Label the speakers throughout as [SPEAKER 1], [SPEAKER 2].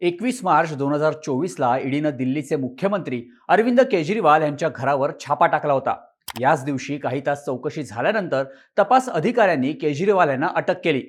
[SPEAKER 1] एकवीस मार्च दोन हजार चोवीसला ईडीनं दिल्लीचे मुख्यमंत्री अरविंद केजरीवाल यांच्या घरावर छापा टाकला होता. याच दिवशी काही तास चौकशी झाल्यानंतर तपास अधिकाऱ्यांनी केजरीवाल यांना अटक केली.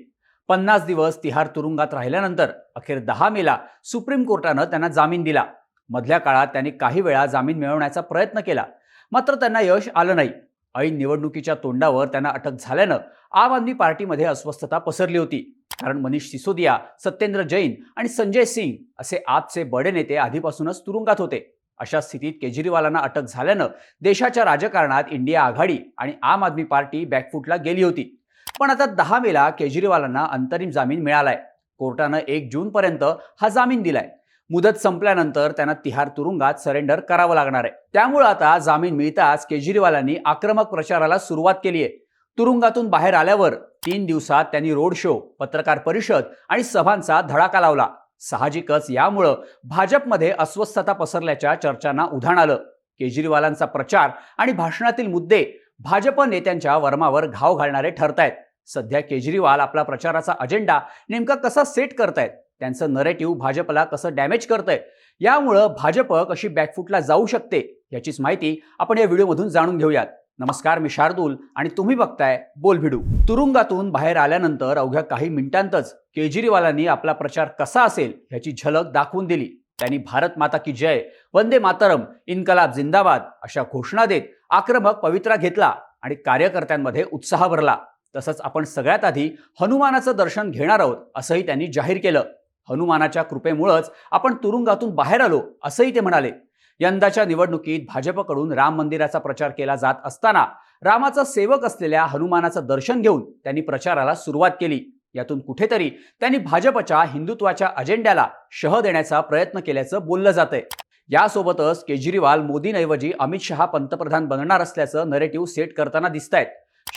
[SPEAKER 1] पन्नास दिवस तिहार तुरुंगात राहिल्यानंतर अखेर दहा मेला सुप्रीम कोर्टानं त्यांना जामीन दिला. मधल्या काळात त्यांनी काही वेळा जामीन मिळवण्याचा प्रयत्न केला. मात्र त्यांना यश आलं नाही. ऐन निवडणुकीच्या तोंडावर त्यांना अटक झाल्यानं आम आदमी पार्टीमध्ये अस्वस्थता पसरली होती. कारण मनीष सिसोदिया सत्येंद्र जैन आणि संजय सिंग असे आपचे बडे नेते आधीपासूनच तुरुंगात होते. अशा स्थितीत केजरीवालांना अटक झाल्यानं देशाच्या राजकारणात इंडिया आघाडी आणि आम आदमी पार्टी बॅकफुटला गेली होती. पण आता दहा मेला केजरीवालांना अंतरिम जामीन मिळालाय. कोर्टानं एक जूनपर्यंत हा जामीन दिलाय. मुदत संपल्यानंतर त्यांना तिहार तुरुंगात सरेंडर करावं लागणार आहे. त्यामुळे आता जामीन मिळताच केजरीवालांनी आक्रमक प्रचाराला सुरुवात केली आहे तुरुंगातून बाहेर आल्यावर तीन दिवसात त्यांनी रोड शो पत्रकार परिषद आणि सभांचा धडाका लावला. साहजिकच यामुळं भाजपमध्ये अस्वस्थता पसरल्याच्या चर्चांना उधाण आलं. केजरीवालांचा प्रचार आणि भाषणातील मुद्दे भाजप नेत्यांच्या वर्मावर घाव घालणारे ठरतायत. सध्या केजरीवाल आपला प्रचाराचा अजेंडा नेमका कसा सेट करतायत? त्यांचं नरेटिव्ह भाजपला कसं डॅमेज करतंय? यामुळं भाजप कशी बॅकफुटला जाऊ शकते? याचीच माहिती आपण या व्हिडिओमधून जाणून घेऊयात. नमस्कार मी शार्दूल आणि तुम्ही बघताय बोल भिडू. तुरुंगातून बाहेर आल्यानंतर अवघ्या काही मिनिटांतच केजरीवालांनी आपला प्रचार कसा असेल ह्याची झलक दाखवून दिली. त्यांनी भारत माता की जय वंदे मातरम इन्कलाब जिंदाबाद अशा घोषणा देत आक्रमक पवित्रा घेतला आणि कार्यकर्त्यांमध्ये उत्साह भरला. तसंच आपण सगळ्यात आधी हनुमानाचं दर्शन घेणार आहोत असंही त्यांनी जाहीर केलं. हनुमानाच्या कृपेमुळंच आपण तुरुंगातून बाहेर आलो असंही ते म्हणाले. यंदाच्या निवडणुकीत भाजपकडून राम मंदिराचा प्रचार केला जात असताना रामाचा सेवक असलेल्या हनुमानाचं दर्शन घेऊन त्यांनी प्रचाराला सुरुवात केली. यातून कुठेतरी त्यांनी भाजपच्या हिंदुत्वाच्या अजेंड्याला शह देण्याचा प्रयत्न केल्याचं बोललं जातंय. यासोबतच केजरीवाल मोदींऐवजी अमित शहा पंतप्रधान बनणार असल्याचं नरेटिव्ह सेट करताना दिसत आहेत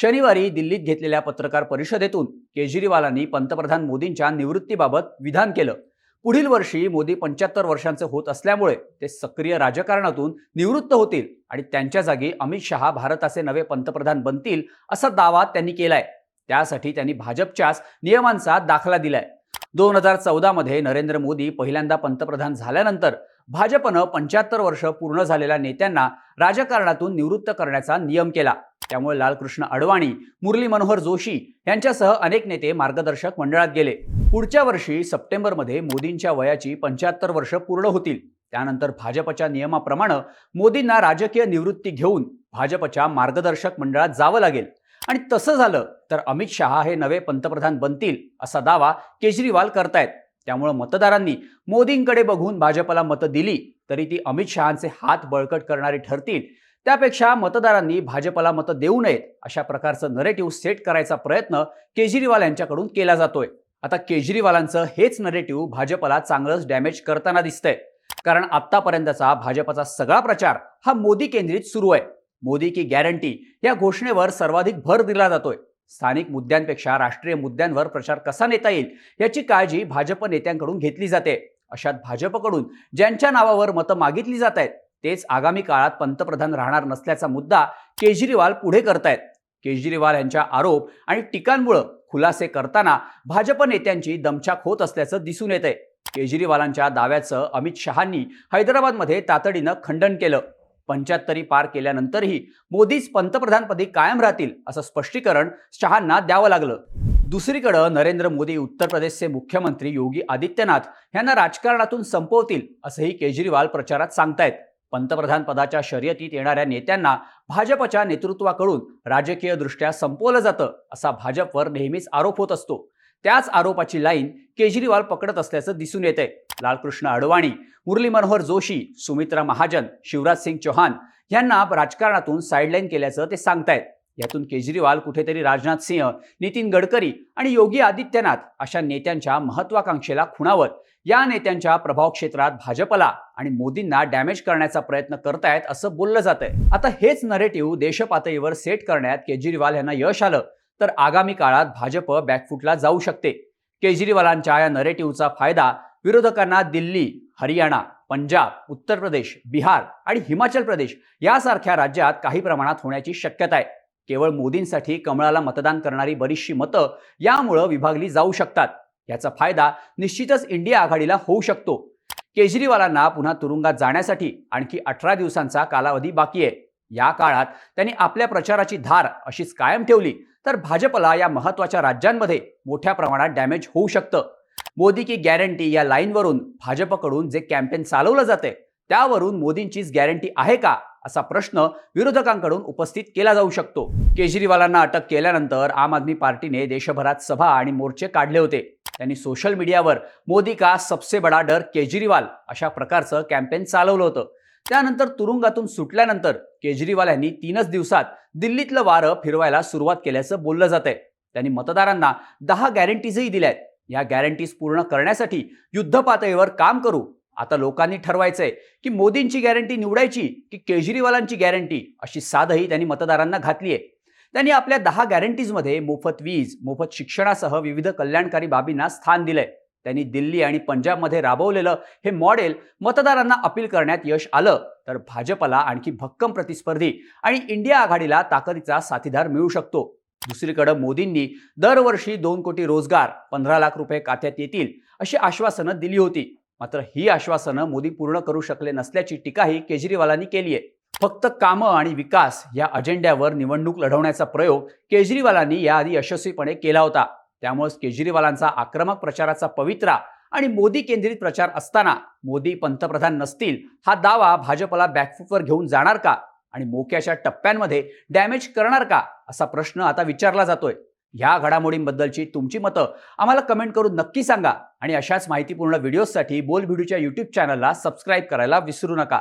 [SPEAKER 1] शनिवारी दिल्लीत घेतलेल्या पत्रकार परिषदेतून केजरीवालांनी पंतप्रधान मोदींच्या निवृत्तीबाबत विधान केलं. पुढील वर्षी मोदी पंच्याहत्तर वर्षांचे होत असल्यामुळे ते सक्रिय राजकारणातून निवृत्त होतील आणि त्यांच्या जागी अमित शहा भारताचे नवे पंतप्रधान बनतील असा दावा त्यांनी केलाय. त्यासाठी त्यांनी भाजपच्याच नियमांचा दाखला दिलाय. दोन हजार चौदामध्ये नरेंद्र मोदी पहिल्यांदा पंतप्रधान झाल्यानंतर भाजपनं पंच्याहत्तर वर्ष पूर्ण झालेल्या नेत्यांना राजकारणातून निवृत्त करण्याचा नियम केला. त्यामुळे लालकृष्ण अडवाणी मुरली मनोहर जोशी यांच्यासह अनेक नेते मार्गदर्शक मंडळात गेले. पुढच्या वर्षी सप्टेंबरमध्ये मोदींच्या वयाची पंच्याहत्तर वर्ष पूर्ण होतील. त्यानंतर भाजपच्या नियमाप्रमाणे मोदींना राजकीय निवृत्ती घेऊन भाजपच्या मार्गदर्शक मंडळात जावं लागेल. आणि तसं झालं तर अमित शहा हे नवे पंतप्रधान बनतील असा दावा केजरीवाल करतायत. त्यामुळे मतदारांनी मोदींकडे बघून भाजपला मतं दिली तरी ती अमित शहांचे हात बळकट करणारी ठरतील. त्यापेक्षा मतदारांनी भाजपला मतं देऊ नयेत अशा प्रकारचं नरेटिव्ह सेट करायचा प्रयत्न केजरीवाल यांच्याकडून केला जातोय. आता केजरीवालांचं हेच नरेटिव्ह भाजपला चांगलंच डॅमेज करताना दिसतंय. कारण आतापर्यंतचा भाजपचा सगळा प्रचार हा मोदी केंद्रित सुरू आहे. मोदी की गॅरंटी या घोषणेवर सर्वाधिक भर दिला जातोय. स्थानिक मुद्द्यांपेक्षा राष्ट्रीय मुद्द्यांवर प्रचार कसा नेता येईल याची काळजी भाजप नेत्यांकडून घेतली जाते. अशात भाजपकडून ज्यांच्या नावावर मतं मागितली जात आहेत तेच आगामी काळात पंतप्रधान राहणार नसल्याचा मुद्दा केजरीवाल पुढे करतायत. केजरीवाल यांच्या आरोप आणि टीकांमुळं खुलासे करताना भाजप नेत्यांची दमछाक होत असल्याचं दिसून येत आहे केजरीवालांच्या दाव्याचं अमित शहांनी हैदराबादमध्ये तातडीनं खंडन केलं. पंच्याहत्तरी पार केल्यानंतरही मोदीच पंतप्रधानपदी कायम राहतील असं स्पष्टीकरण शहांना द्यावं लागलं. दुसरीकडं नरेंद्र मोदी उत्तर प्रदेशचे मुख्यमंत्री योगी आदित्यनाथ यांना राजकारणातून संपवतील असंही केजरीवाल प्रचारात सांगतायत. पंतप्रधान पदाच्या शर्यतीत येणाऱ्या नेत्यांना भाजपच्या नेतृत्वाकडून राजकीयदृष्ट्या संपवलं जातं असा भाजपवर नेहमीच आरोप होत असतो. त्याच आरोपाची लाईन केजरीवाल पकडत असल्याचं दिसून येतंय. लालकृष्ण अडवाणी मुरली मनोहर जोशी सुमित्रा महाजन शिवराज सिंग चौहान यांना राजकारणातून साईडलाईन केल्याचं ते सांगतायत. यातून केजरीवाल कुठेतरी राजनाथ सिंह नितीन गडकरी आणि योगी आदित्यनाथ अशा नेत्यांच्या महत्वाकांक्षेला खुणावत या नेत्यांच्या प्रभाव क्षेत्रात भाजपला आणि मोदींना डॅमेज करण्याचा प्रयत्न करतायत असं बोललं जात आहे आता हेच नरेटिव्ह देशपातळीवर सेट करण्यात केजरीवाल यांना यश आलं तर आगामी काळात भाजप बॅकफुटला जाऊ शकते. केजरीवालांच्या या नरेटिव्हचा फायदा विरोधकांना दिल्ली हरियाणा पंजाब उत्तर प्रदेश बिहार आणि हिमाचल प्रदेश यासारख्या राज्यात काही प्रमाणात होण्याची शक्यता आहे. केवळ मोदींसाठी कमळाला मतदान करणारी बरीचशी मतं यामुळं विभागली जाऊ शकतात. याचा फायदा निश्चितच इंडिया आघाडीला होऊ शकतो. केजरीवालांना पुन्हा तुरुंगात जाण्यासाठी आणखी अठरा दिवसांचा कालावधी बाकी आहे. या काळात त्यांनी आपल्या प्रचाराची धार अशीच कायम ठेवली तर भाजपला या महत्त्वाच्या राज्यांमध्ये मोठ्या प्रमाणात डॅमेज होऊ शकतं. मोदी की गॅरंटी या लाईनवरून भाजपकडून जे कॅम्पेन चालवलं जाते त्यावरून मोदींचीच गॅरंटी आहे का? असा प्रश्न विरोधकांकडून उपस्थित केला जाऊ शकतो. केजरीवालांना अटक केल्यानंतर आम आदमी पार्टीने देशभरात सभा आणि मोर्चे काढले होते. त्यांनी सोशल मीडियावर मोदी का सबसे बडा डर केजरीवाल? अशा प्रकारचं कॅम्पेन चालवलं होतं. त्यानंतर तुरुंगातून सुटल्यानंतर केजरीवाल यांनी तीनच दिवसात दिल्लीतलं वारं फिरवायला सुरुवात केल्याचं बोललं जात आहे त्यांनी मतदारांना दहा गॅरंटीजही दिल्या आहेत या गॅरंटीज पूर्ण करण्यासाठी युद्ध पातळीवर काम करू. आता लोकांनी ठरवायचंय की मोदींची गॅरंटी निवडायची की केजरीवालांची गॅरंटी अशी साधही त्यांनी मतदारांना घातली आहे त्यांनी आपल्या दहा गॅरंटीजमध्ये मोफत वीज मोफत शिक्षणासह विविध कल्याणकारी बाबींना स्थान दिलंय. त्यांनी दिल्ली आणि पंजाबमध्ये राबवलेलं हे मॉडेल मतदारांना अपील करण्यात यश आलं. तर भाजपला आणखी भक्कम प्रतिस्पर्धी आणि इंडिया आघाडीला ताकदीचा साथीदार मिळू शकतो. दुसरीकडे मोदींनी दरवर्षी दोन कोटी रोजगार पंधरा लाख रुपये खात्यात येतील अशी आश्वासनं दिली होती. मात्र ही आश्वासनं मोदी पूर्ण करू शकले नसल्याची टीकाही केजरीवालांनी केली आहे फक्त कामं आणि विकास या अजेंड्यावर निवडणूक लढवण्याचा प्रयोग केजरीवालांनी याआधी यशस्वीपणे केला होता. त्यामुळेच केजरीवालांचा आक्रमक प्रचाराचा पवित्रा आणि मोदी केंद्रित प्रचार असताना मोदी पंतप्रधान नसतील हा दावा भाजपला बॅकफूटवर घेऊन जाणार का? आणि मोक्याच्या टप्प्यांमध्ये डॅमेज करणार का असा प्रश्न आता विचारला जातोय. ह्या घडामोडींबद्दलची तुमची मतं आम्हाला कमेंट करून नक्की सांगा आणि अशाच माहितीपूर्ण व्हिडिओजसाठी बोल व्हिडिओच्या यूट्यूब चॅनलला सबस्क्राईब करायला विसरू नका.